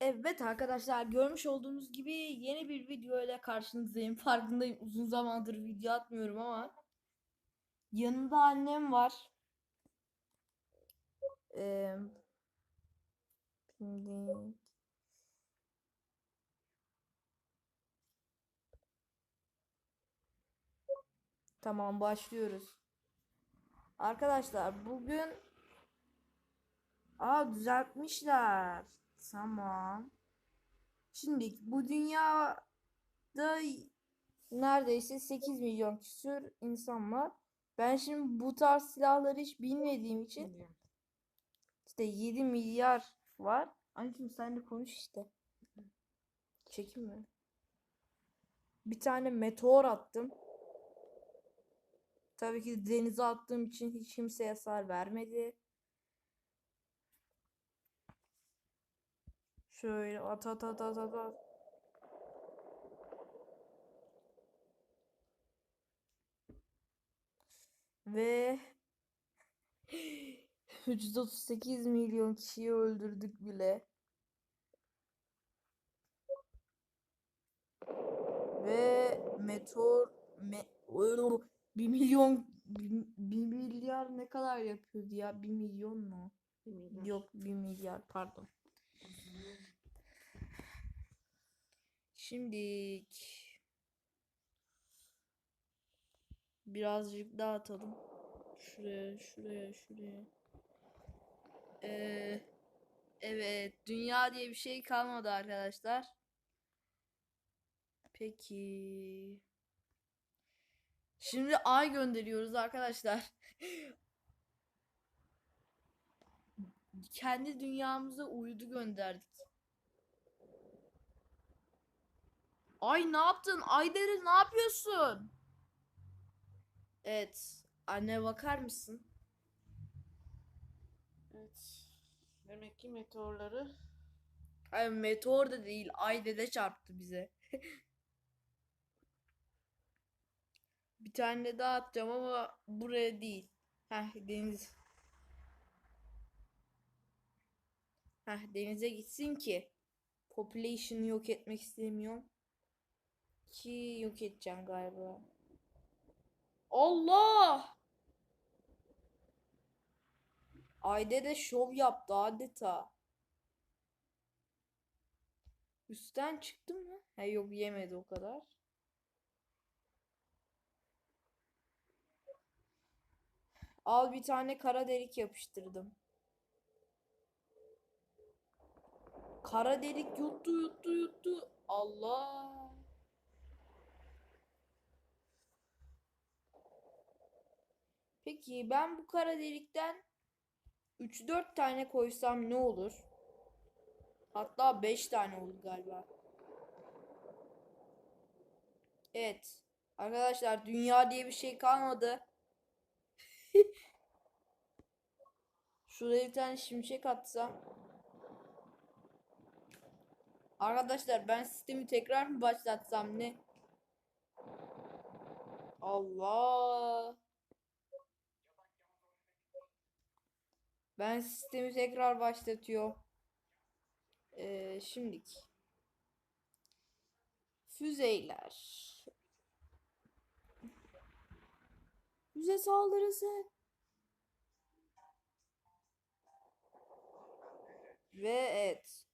Evet arkadaşlar görmüş olduğunuz gibi yeni bir video ile karşınızdayım. Farkındayım uzun zamandır video atmıyorum ama yanında annem var. Ee, tamam başlıyoruz. Arkadaşlar bugün Aa düzeltmişler. Tamam. Şimdi bu dünyada neredeyse 8 milyon küsür insan var. Ben şimdi bu tarz silahları hiç bilmediğim için işte 7 milyar var. Anneciğim sen de konuş işte. Çekim mi? Bir tane meteor attım. Tabii ki denize attığım için hiç kimseye hasar vermedi. Şöyle at at at at at at. Ve 338 milyon kişiyi öldürdük bile. Ve meteor me, 1 milyon 1 milyar ne kadar yapıyordu ya? 1 milyon mu? Yok 1 milyar pardon. Şimdilik birazcık daha atalım. Şuraya, şuraya, şuraya. Ee, evet, dünya diye bir şey kalmadı arkadaşlar. Peki. Şimdi ay gönderiyoruz arkadaşlar. Kendi dünyamıza uydu gönderdik. Ay ne yaptın? Aydere ne yapıyorsun? Evet. Anne bakar mısın? Evet. Demek ki meteorları Ay meteor da değil. Aydede çarptı bize. Bir tane daha atacağım ama buraya değil. Heh deniz. Heh denize gitsin ki. Population'ı yok etmek istemiyorum. Ki yok edeceğim galiba. Allah! Ayde de şov yaptı adeta. Üstten çıktı mı? He yok yemedi o kadar. Al bir tane kara delik yapıştırdım. Kara delik yuttu yuttu yuttu. Allah. Peki ben bu kara delikten 3-4 tane koysam ne olur? Hatta 5 tane olur galiba. Evet. Arkadaşlar dünya diye bir şey kalmadı. Şuraya bir tane şimşek atsam. Arkadaşlar ben sistemi tekrar mı başlatsam ne? Allah. Ben sistemi tekrar başlatıyorum. Ee, şimdiki. Füzeler. Füze saldırısı. Ve evet.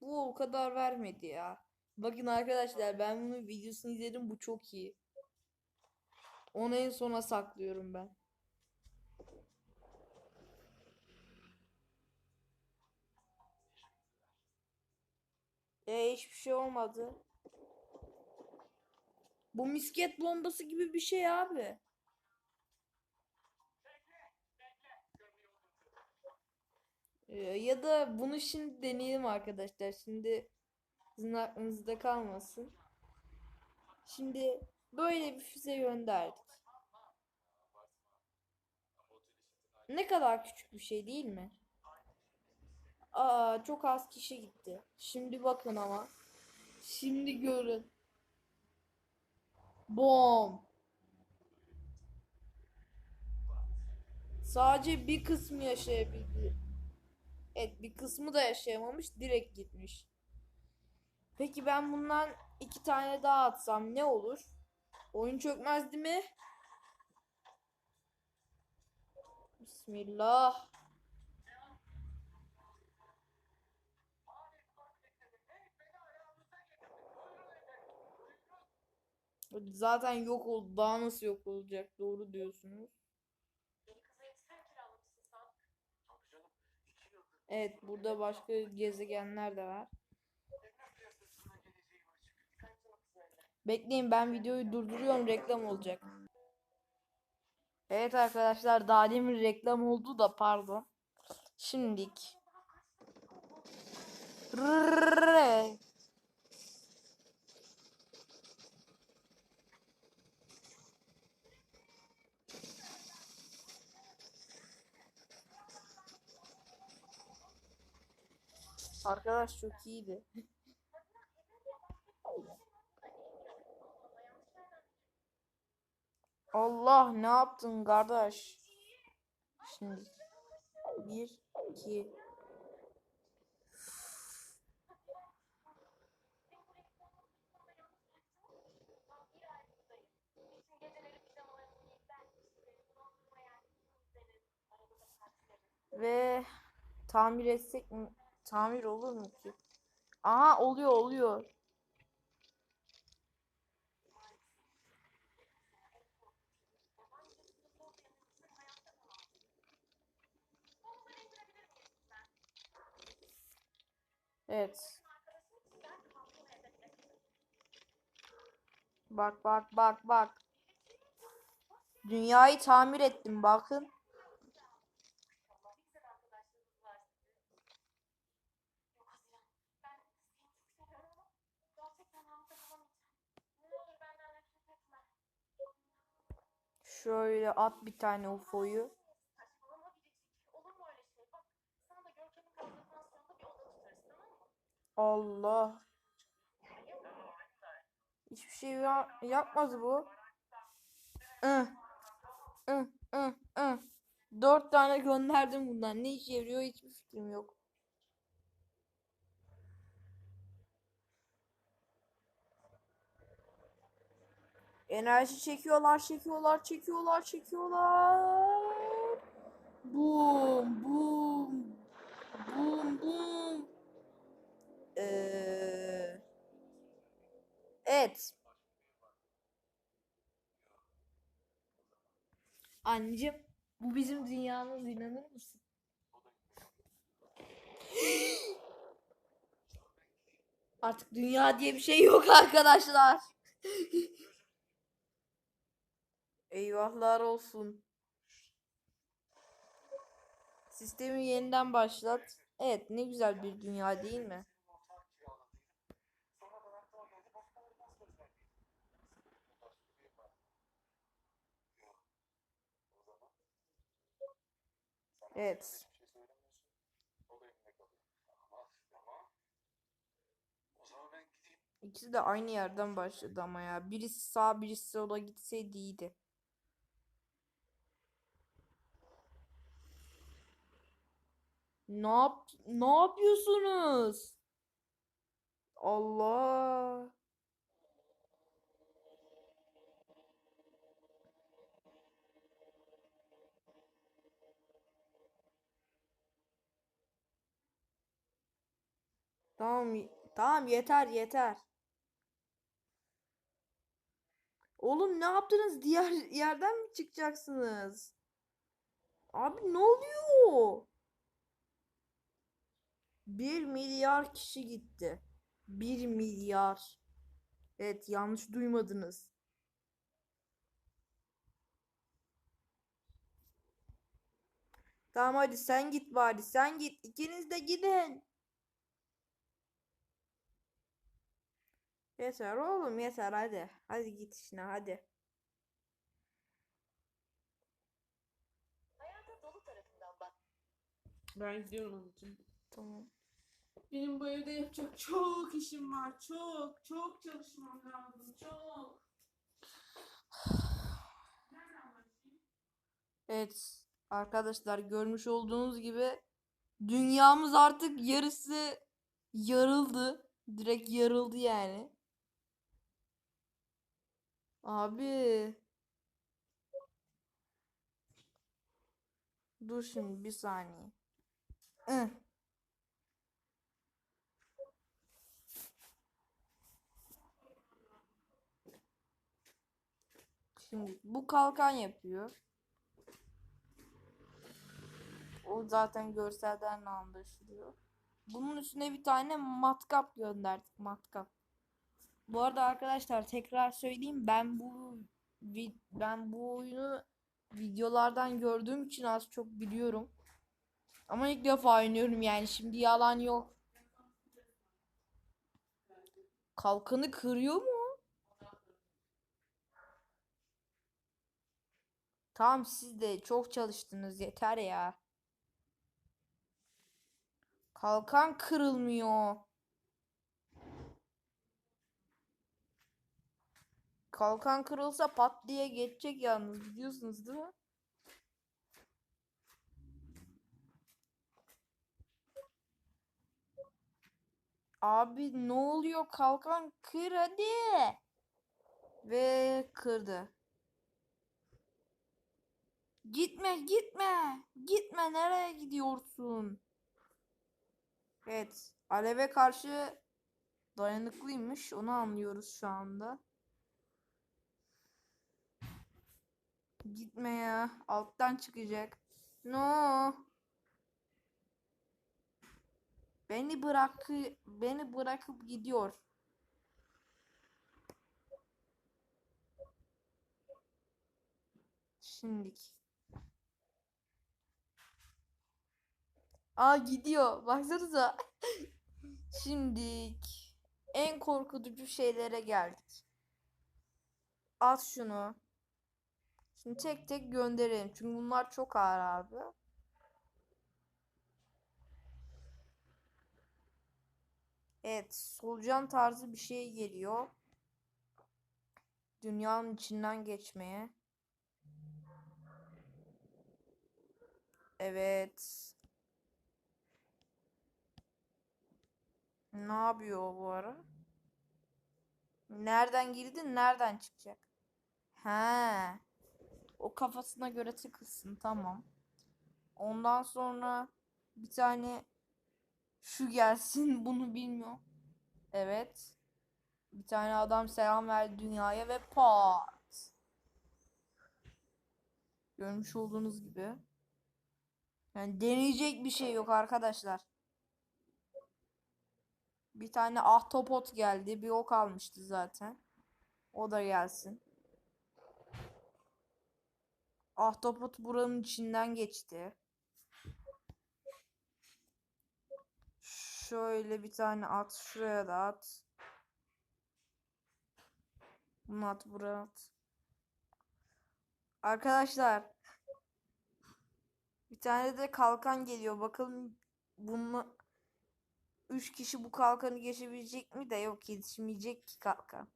Bu o kadar vermedi ya. Bakın arkadaşlar ben bunun videosunu izledim. Bu çok iyi. Onu en sona saklıyorum ben. E hiçbir şey olmadı. Bu misket bombası gibi bir şey abi. Ee, ya da bunu şimdi deneyelim arkadaşlar. Şimdi sizin aklınızda kalmasın. Şimdi böyle bir füze gönderdik. Ne kadar küçük bir şey değil mi? Aa çok az kişi gitti. Şimdi bakın ama. Şimdi görün. Bom. Sadece bir kısmı yaşayabildi. Evet bir kısmı da yaşayamamış direkt gitmiş. Peki ben bundan iki tane daha atsam ne olur? Oyun çökmezdi mi? Bismillah. Zaten yok oldu. Daha nasıl yok olacak? Doğru diyorsunuz. Evet, burada başka gezegenler de var. Bekleyin ben videoyu durduruyorum reklam olacak. Evet arkadaşlar daha demin reklam oldu da pardon. Şimdilik. Rrrr. Arkadaş çok iyiydi. Allah ne yaptın kardeş? Şimdi bir iki ve tamir etsek mi? Tamir olur mu ki? Aha oluyor oluyor. Evet. Bak bak bak bak. Dünyayı tamir ettim bakın. Şöyle at bir tane UFO'yu. Allah. Hiçbir şey ya- yapmaz bu. Ih. Ih, ih, ih. Dört tane gönderdim bundan. Ne işe yarıyor hiçbir fikrim yok. Enerji çekiyorlar, çekiyorlar, çekiyorlar, çekiyorlar. Boom, boom, boom, boom. Ee, evet. Anneciğim, bu bizim dünyamız inanır mısın? Artık dünya diye bir şey yok arkadaşlar. Eyvahlar olsun. Sistemi yeniden başlat. Evet, ne güzel bir dünya değil mi? Evet. İkisi de aynı yerden başladı ama ya. Birisi sağ, birisi sola gitseydi iyiydi. Ne yap ne yapıyorsunuz? Allah. Tamam, tamam yeter yeter. Oğlum ne yaptınız? Diğer yerden mi çıkacaksınız? Abi ne oluyor? Bir milyar kişi gitti. Bir milyar. Evet yanlış duymadınız. Tamam hadi sen git bari sen git. İkiniz de gidin. Yeter oğlum yeter hadi. Hadi git işine hadi. Hayata dolu tarafından bak. Ben gidiyorum anacığım. Tamam. Benim bu evde yapacak çok işim var. Çok, çok çalışmam lazım. Çok. Evet arkadaşlar görmüş olduğunuz gibi dünyamız artık yarısı yarıldı. Direkt yarıldı yani. Abi. Dur şimdi bir saniye. Hı. Şimdi bu kalkan yapıyor. O zaten görselden de anlaşılıyor. Bunun üstüne bir tane matkap gönderdik. Matkap. Bu arada arkadaşlar tekrar söyleyeyim ben bu ben bu oyunu videolardan gördüğüm için az çok biliyorum. Ama ilk defa oynuyorum yani şimdi yalan yok. Kalkanı kırıyor mu? Tamam siz de çok çalıştınız yeter ya. Kalkan kırılmıyor. Kalkan kırılsa pat diye geçecek yalnız biliyorsunuz değil mi? Abi ne oluyor? Kalkan kır hadi. Ve kırdı. Gitme gitme. Gitme nereye gidiyorsun? Evet. Aleve karşı dayanıklıymış. Onu anlıyoruz şu anda. Gitme ya. Alttan çıkacak. No. Beni bırak beni bırakıp gidiyor. Şimdik. Aa gidiyor. Baksanıza. Şimdik. En korkutucu şeylere geldik. At şunu. Şimdi tek tek gönderelim. Çünkü bunlar çok ağır abi. Evet, solucan tarzı bir şey geliyor. Dünyanın içinden geçmeye. Evet. Ne yapıyor bu ara? Nereden girdi, nereden çıkacak? He. O kafasına göre tıkılsın, tamam. Ondan sonra bir tane şu gelsin, bunu bilmiyorum. Evet. Bir tane adam selam verdi dünyaya ve pat. Görmüş olduğunuz gibi. Yani deneyecek bir şey yok arkadaşlar. Bir tane ahtapot geldi. Bir ok almıştı zaten. O da gelsin. Ahtapot buranın içinden geçti. Şöyle bir tane at. Şuraya da at. Bunu at buraya at. Arkadaşlar. Bir tane de kalkan geliyor. Bakalım bunu 3 kişi bu kalkanı geçebilecek mi de yok yetişmeyecek ki kalkan.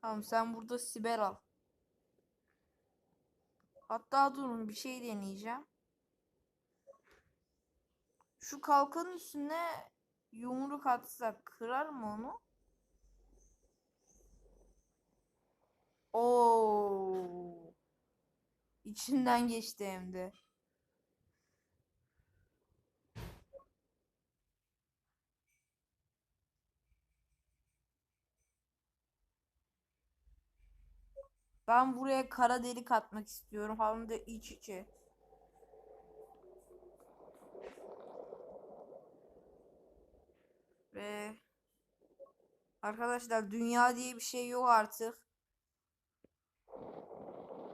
Tamam sen burada siber al. Hatta durun bir şey deneyeceğim. Şu kalkanın üstüne yumruk atsak kırar mı onu? Oo. İçinden geçti hem de. Ben buraya kara delik atmak istiyorum. Hem de iç içe. Ve arkadaşlar dünya diye bir şey yok artık.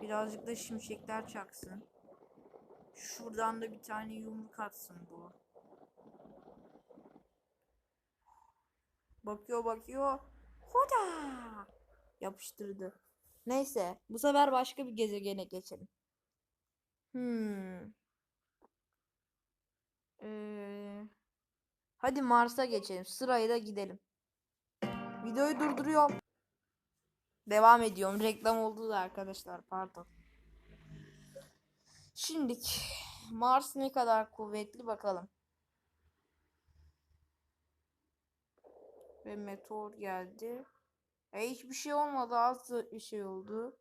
Birazcık da şimşekler çaksın. Şuradan da bir tane yumruk atsın bu. Bakıyor bakıyor. Hoda! Yapıştırdı. Neyse. Bu sefer başka bir gezegene geçelim. Hmm. Ee, hadi Mars'a geçelim. Sırayla gidelim. Videoyu durduruyorum. Devam ediyorum. Reklam oldu da arkadaşlar. Pardon. Şimdiki Mars ne kadar kuvvetli bakalım. Ve meteor geldi. E hiçbir şey olmadı. Az bir şey oldu.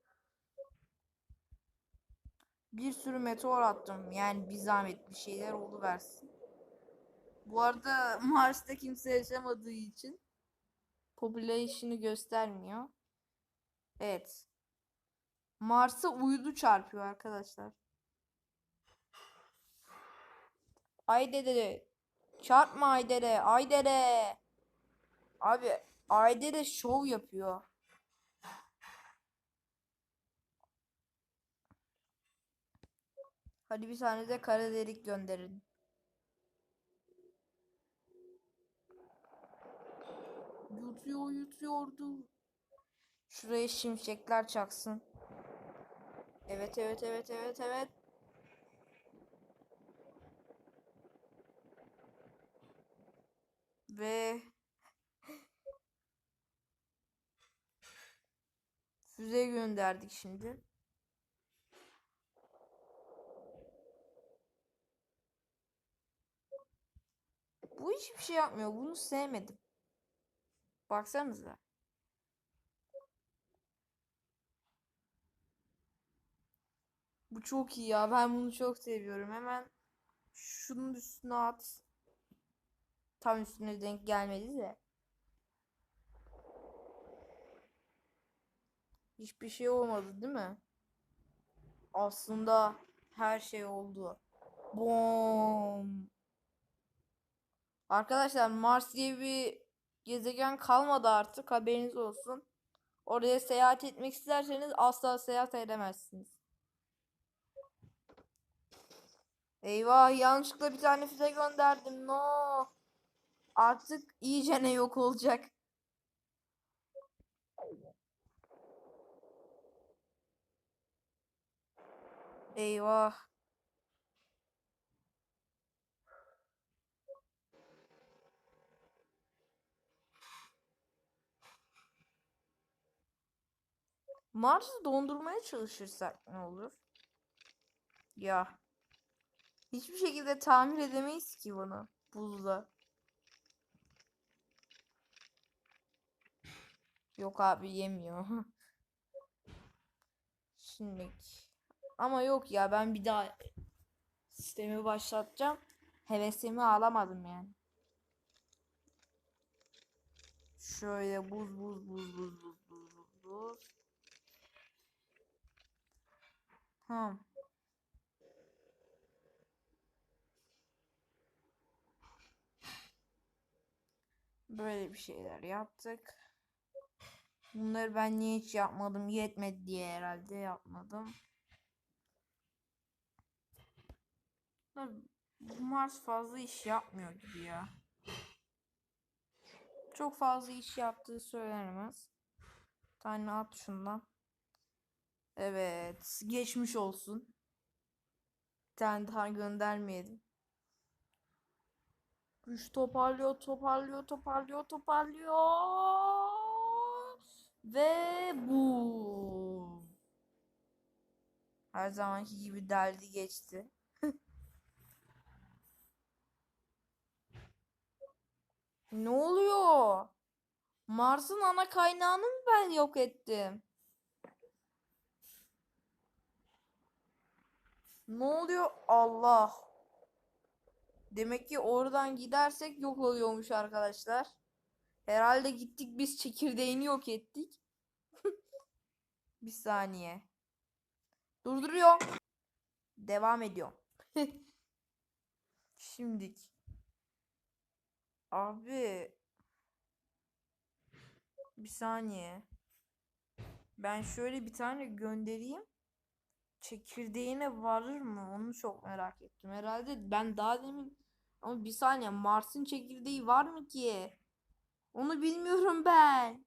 Bir sürü meteor attım. Yani bir zahmet bir şeyler oldu versin. Bu arada Mars'ta kimse yaşamadığı için population'ı göstermiyor. Evet. Mars'a uydu çarpıyor arkadaşlar. Ay dede. Çarpma ay dede. Ay dede. Abi ay dede şov yapıyor. Hadi bir tane de kara delik gönderin. Yutuyor yutuyordu. Şuraya şimşekler çaksın. Evet evet evet evet evet. Ve füze gönderdik şimdi. Bu hiçbir şey yapmıyor. Bunu sevmedim. Baksanıza. Bu çok iyi ya. Ben bunu çok seviyorum. Hemen şunun üstüne at. Tam üstüne denk gelmedi de. Hiçbir şey olmadı değil mi? Aslında her şey oldu. Bom. Arkadaşlar Mars diye bir gezegen kalmadı artık. Haberiniz olsun. Oraya seyahat etmek isterseniz asla seyahat edemezsiniz. Eyvah yanlışlıkla bir tane füze gönderdim. No. Artık iyice ne yok olacak. Eyvah. Mars'ı dondurmaya çalışırsak ne olur? Ya. Hiçbir şekilde tamir edemeyiz ki bunu buzla. Yok abi yemiyor. Şimdi ama yok ya ben bir daha sistemi başlatacağım. Hevesimi alamadım yani. Şöyle buz buz buz buz buz buz buz. Tamam. Böyle bir şeyler yaptık. Bunları ben niye hiç yapmadım? Yetmedi diye herhalde yapmadım. Bu Mars fazla iş yapmıyor gibi ya. Çok fazla iş yaptığı söylenemez. Tane at şundan. Evet. Geçmiş olsun. Bir tane daha göndermeyelim. Güç toparlıyor, toparlıyor, toparlıyor, toparlıyor. Ve bu. Her zamanki gibi deldi geçti. Ne oluyor? Mars'ın ana kaynağını mı ben yok ettim? Ne oluyor? Allah. Demek ki oradan gidersek yok oluyormuş arkadaşlar. Herhalde gittik biz çekirdeğini yok ettik. Bir saniye. Durduruyor. Devam ediyor. Şimdik. Abi. Bir saniye. Ben şöyle bir tane göndereyim. Çekirdeğine varır mı? Onu çok merak ettim. Herhalde ben daha demin ama bir saniye Mars'ın çekirdeği var mı ki? Onu bilmiyorum ben.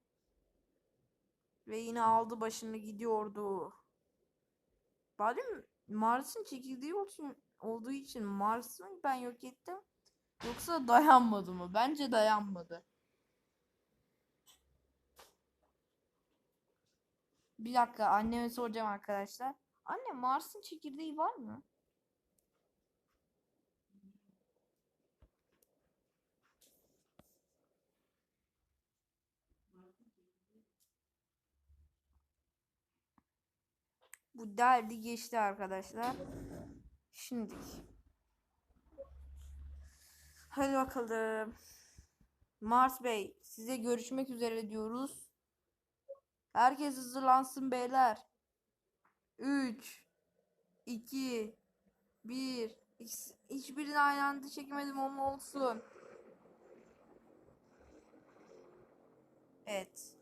Ve yine aldı başını gidiyordu. Bari Mars'ın çekirdeği olduğu- olduğu için Mars'ı ben yok ettim? Yoksa dayanmadı mı? Bence dayanmadı. Bir dakika anneme soracağım arkadaşlar. Anne Mars'ın çekirdeği var mı? Bu derdi geçti arkadaşlar. Şimdi. Hadi bakalım. Mars Bey, size görüşmek üzere diyoruz. Herkes hazırlansın beyler. 3 2 1 Hiçbirini aynı anda çekemedim ama olsun. Evet.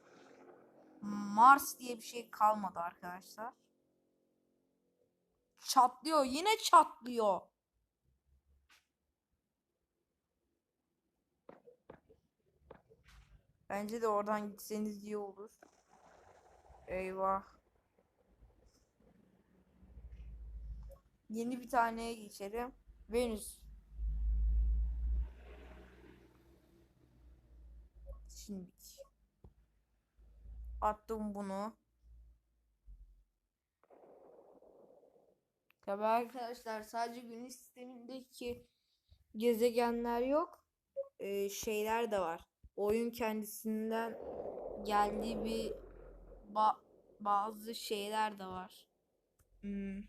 Mars diye bir şey kalmadı arkadaşlar. Çatlıyor. Yine çatlıyor. Bence de oradan gitseniz iyi olur. Eyvah. Yeni bir taneye geçelim. Venüs. Şimdi. Attım bunu. Tabii arkadaşlar sadece güneş sistemindeki gezegenler yok. Ee, şeyler de var. Oyun kendisinden geldiği bir ba- bazı şeyler de var. Hmm.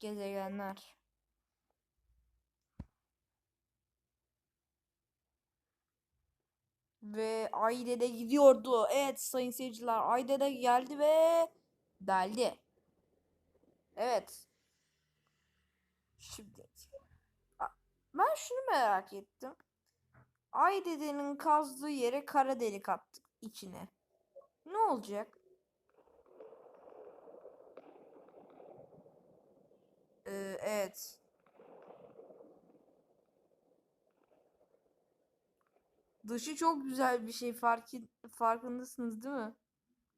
Gezegenler. Ve Ayde'de gidiyordu. Evet sayın seyirciler Ayde'de geldi ve deldi. Evet. Şimdi ben şunu merak ettim. Aydede'nin kazdığı yere kara delik attık içine. Ne olacak? Ee, evet. Dışı çok güzel bir şey fark farkındasınız değil mi?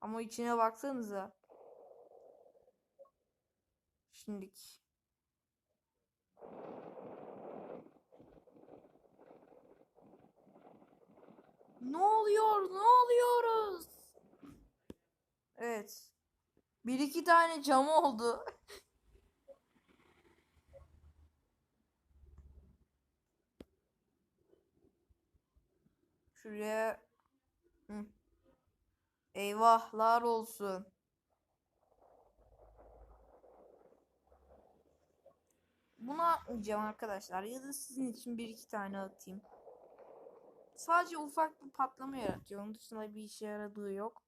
Ama içine baksanıza. Şimdiki. Ne oluyor? Ne oluyoruz? Evet. Bir iki tane cam oldu. Şuraya. Eyvahlar olsun. Bunu atmayacağım arkadaşlar. Ya da sizin için bir iki tane atayım. Sadece ufak bir patlama yaratıyor. Onun dışında bir işe yaradığı yok.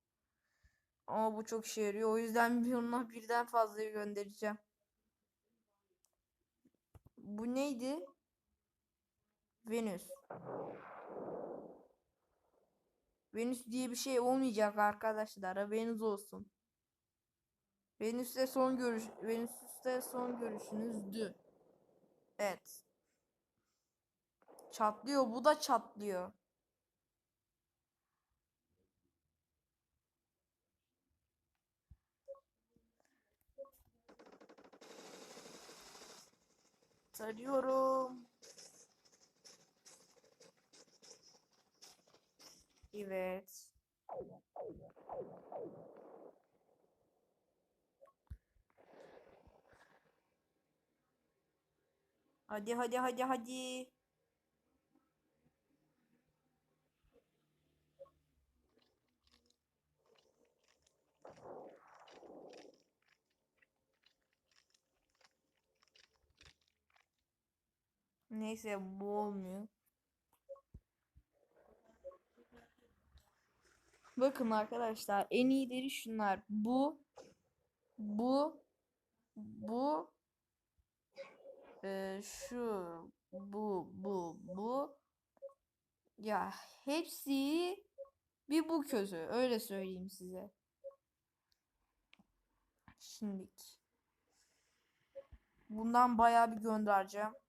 Ama bu çok işe yarıyor. O yüzden bir onunla birden fazla göndereceğim. Bu neydi? Venüs. Venüs diye bir şey olmayacak arkadaşlar. Haberiniz olsun. Venüs'te son görüş Venüs'te son görüşünüzdü. Evet. Çatlıyor. Bu da çatlıyor. Tarıyorum. Evet. Hadi hadi hadi hadi. Neyse bu olmuyor. Bakın arkadaşlar en iyileri şunlar. Bu bu bu e, şu bu bu bu ya hepsi bir bu közü öyle söyleyeyim size. Şimdi bundan bayağı bir göndereceğim.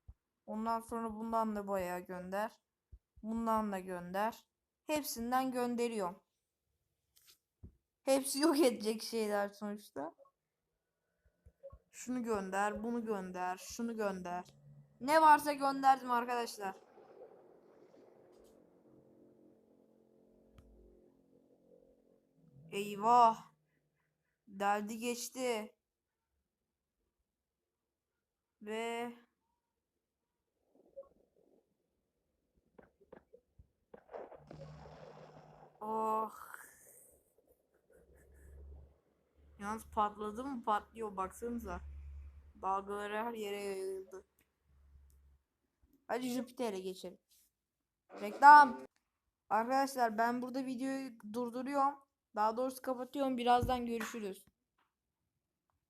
Ondan sonra bundan da bayağı gönder. Bundan da gönder. Hepsinden gönderiyorum. Hepsi yok edecek şeyler sonuçta. Şunu gönder, bunu gönder, şunu gönder. Ne varsa gönderdim arkadaşlar. Eyvah. Deldi geçti. Ve Oh. Yalnız patladı mı patlıyor baksanıza. Dalgaları her yere yayıldı. Hadi Jüpiter'e geçelim. Reklam. Arkadaşlar ben burada videoyu durduruyorum. Daha doğrusu kapatıyorum. Birazdan görüşürüz.